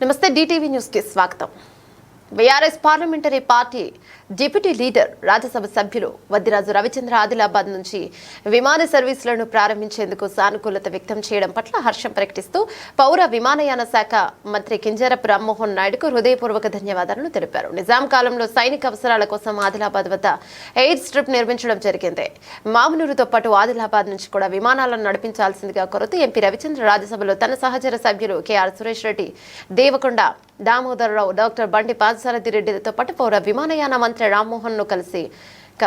నమస్తే DTV news కి స్వాగతం BRS parliamentary party deputy leader Rajya Sabha Vaddiraju Ravichandra Adilabad నుంచి విమాన సర్వీసులను ప్రారంభించేందుకు సానుకూలత వ్యక్తం చేయడం పట్ల హర్షం ప్రకటిస్తూ పౌర విమానయాన శాఖ మంత్రి కింజరపు రామ్మోహన్ నాయుడుకు హృదయపూర్వక ధన్యవాదాలను తెలిపారు. నిజాం కాలంలో సైనిక అవసరాల కోసం ఆదిలాబాద్ వద్ద ఎయిర్ స్ట్రిప్ నిర్మించడం జరిగింది. మామునూరుతో పాటు ఆదిలాబాద్ నుంచి కూడా విమానాలను నడిపించాల్సిందిగా కొరత ఎంపీ రవిచంద్ర రాజ్యసభలో తన సహచర సభ్యులు కెఆర్ సురేష్ రెడ్డి దేవకొండ దామోదరరావు డాక్టర్ బండి పాదసారథి రెడ్డితో పాటు పౌర విమానయాన మంత్రి రామ్మోహన్ను కలిసి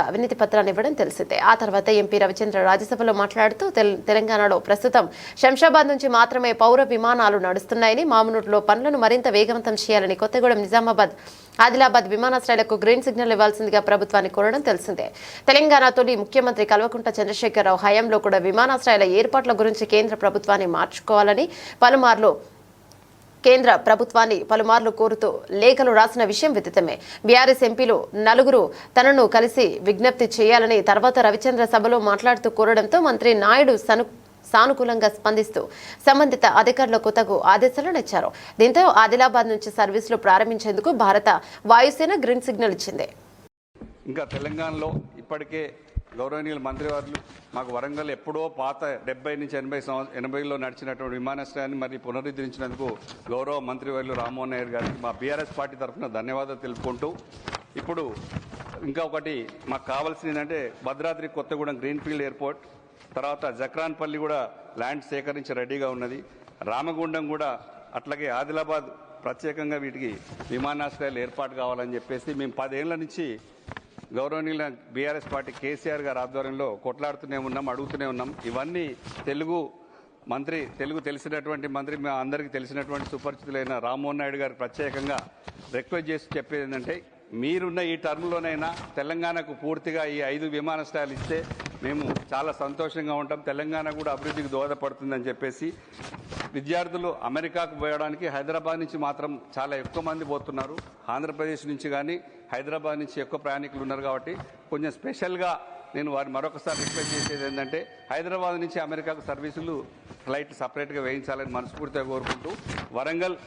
అవినీతి పత్రాన్ని ఇవ్వడం తెలిసిందే. ఆ తర్వాత ఎంపీ రవిచంద్ర రాజ్యసభలో మాట్లాడుతూ తెల్- తెలంగాణలో ప్రస్తుతం శంషాబాద్ నుంచి మాత్రమే పౌర విమానాలు నడుస్తున్నాయని మామునూరులో పనులను మరింత వేగవంతం చేయాలని కొత్తగూడెం నిజామాబాద్ ఆదిలాబాద్ విమానాశ్రయాలకు గ్రీన్ సిగ్నల్ ఇవ్వాల్సిందిగా ప్రభుత్వాన్ని కోరడం తెలిసిందే. తెలంగాణ తొలి ముఖ్యమంత్రి కల్వకుంట్ల చంద్రశేఖరరావు హయాంలో కూడా విమానాశ్రయాల ఏర్పాట్ల గురించి కేంద్ర ప్రభుత్వాన్ని మార్చుకోవాలని పలుమార్లు కేంద్ర ప్రభుత్వాన్ని పలుమార్లు కోరుతూ లేఖలు రాసిన విషయం విదితమే. బీఆర్ఎస్ ఎంపీలు నలుగురు తనను కలిసి విజ్ఞప్తి చేయాలని తర్వాత రవిచంద్ర సభలో మాట్లాడుతూ కోరడంతో మంత్రి నాయుడు సను సానుకూలంగా స్పందిస్తూ సంబంధిత అధికారులకు తగు ఆదేశాలను ఇచ్చారు. దీంతో ఆదిలాబాద్ నుంచి సర్వీసులు ప్రారంభించేందుకు భారత వాయుసేన గ్రీన్ సిగ్నల్ ఇచ్చింది. ఇంకా తెలంగాణలో ఇప్పటికే గౌరవనీయుల మంత్రివారులు మాకు వరంగల్ ఎప్పుడో పాత డెబ్బై నుంచి ఎనభై సంవత్సరం ఎనభైలో నడిచినటువంటి విమానాశ్రయాన్ని మరి పునరుద్ధరించినందుకు గౌరవ మంత్రివర్యులు రామ్మోహన్ నాయుడు గారికి మా బీఆర్ఎస్ పార్టీ తరఫున ధన్యవాదాలు తెలుపుకుంటూ ఇప్పుడు ఇంకా ఒకటి మాకు కావాల్సింది ఏంటంటే భద్రాద్రి కొత్తగూడెం గ్రీన్ఫీల్డ్ ఎయిర్పోర్ట్ తర్వాత జక్రాన్పల్లి కూడా ల్యాండ్ సేకరించి రెడీగా ఉన్నది రామగుండం కూడా అట్లాగే ఆదిలాబాద్ ప్రత్యేకంగా వీటికి విమానాశ్రయాలు ఏర్పాటు కావాలని చెప్పేసి మేము పదేళ్ళ నుంచి గౌరవనీయుల బీఆర్ఎస్ పార్టీ కేసీఆర్ గారి ఆధ్వర్యంలో కొట్లాడుతూనే ఉన్నాం అడుగుతూనే ఉన్నాం. ఇవన్నీ తెలుగు మంత్రి తెలుగు తెలిసినటువంటి మంత్రి మా అందరికీ తెలిసినటువంటి సుపరిచితులైన రామ్మోహన్ నాయుడు గారు ప్రత్యేకంగా రిక్వెస్ట్ చేసి చెప్పేది ఏంటంటే మీరున్న ఈ టర్మ్లోనైనా తెలంగాణకు పూర్తిగా ఈ ఐదు విమానాశ్రయాలు ఇస్తే మేము చాలా సంతోషంగా ఉంటాం. తెలంగాణ కూడా అభివృద్ధికి దోహదపడుతుందని చెప్పేసి విద్యార్థులు అమెరికాకు పోయడానికి హైదరాబాద్ నుంచి మాత్రం చాలా ఎక్కువ మంది పోతున్నారు. ఆంధ్రప్రదేశ్ నుంచి కానీ హైదరాబాద్ నుంచి ఎక్కువ ప్రయాణికులు ఉన్నారు కాబట్టి కొంచెం స్పెషల్గా నేను వారిని మరొకసారి రిక్వెస్ట్ చేసేది ఏంటంటే హైదరాబాద్ నుంచి అమెరికాకు సర్వీసులు ఫ్లైట్ సపరేట్గా వేయించాలని మనస్ఫూర్తిగా కోరుకుంటూ వరంగల్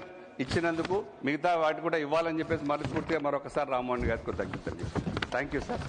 ఇచ్చినందుకు మిగతా వాటి కూడా ఇవ్వాలని చెప్పేసి మనస్ఫూర్తిగా మరొకసారి రామ్మోహన్ గారికి తగ్గుతుంది థ్యాంక్ యూ సార్